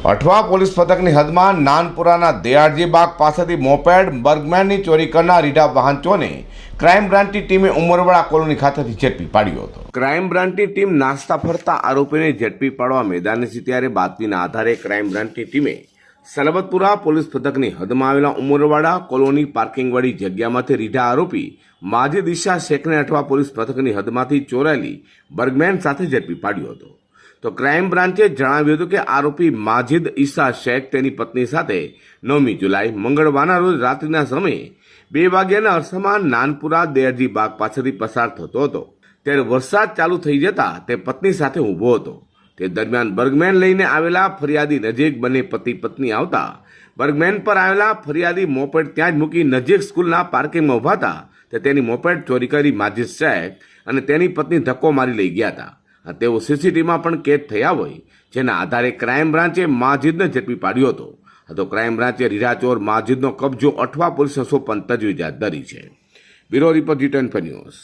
Athwa police પથકની હદમાં નાનપુરાના દયાળજી બાગ પાસેથી મોપેડ, બર્ગમેનની ચોરી કરનાર રીઢા વાહનચોને ક્રાઇમ બ્રાન્ચની ટીમે ઉમરવાડા કોલોની ખાતેથી ઝડપી પાડ્યો હતો. ક્રાઇમ બ્રાન્ચની ટીમ નાસ્તા ફરતા આરોપીને ઝડપી પાડવા મેદાને છે ત્યારે બાતમીના આધારે ક્રાઇમ બ્રાન્ચની ટીમે સલબતપુરા પોલીસ પથકની હદમાં આવેલા ઉમરવાડા કોલોની પાર્કિંગવાળી જગ્યામાંથી રીઢા આરોપી માજી દિશા શેખને અઠવા પોલીસ પથકની હદમાંથી ચોરાયેલી બર્ગમેન સાથે ઝડપી પાડ્યો હતો. તો ક્રાઇમ બ્રાન્ચે જણાવ્યું હતું કે આરોપી માજિદ ઈસા શેખ તેની પત્ની સાથે નવમી જુલાઈ મંગળવારના રોજ રાત્રિના સમયે બે વાગ્યાના અરસામાં નાનપુરા દેરજી બાગ પાસેથી પસાર થતો હતો. ત્યારે વરસાદ ચાલુ થઈ જતા તે પત્ની સાથે ઊભો હતો. તે દરમિયાન બર્ગમેન લઈને આવેલા ફરિયાદી નજીક બંને પતિ પત્ની આવતા બર્ગમેન પર આવેલા ફરિયાદી મોપેડ ત્યાં જ મૂકી નજીક સ્કૂલના પાર્કિંગમાં ઊભા હતા. તે તેની મોપેડ ચોરી કરી માજિદ શેખ અને તેની પત્ની ધક્કો મારી લઈ ગયા હતા. તેઓ સીસીટીવીમાં પણ કેદ થયા હોય, જેના આધારે ક્રાઇમ બ્રાન્ચે માજીદને ઝડપી પાડ્યો હતો. તો ક્રાઇમ બ્રાન્ચે રીરાચોર માજીદનો કબજો અઠવા પોલીસને સોંપવાની તજવીજ હાથ ધરી છે. Bureau report G ten news.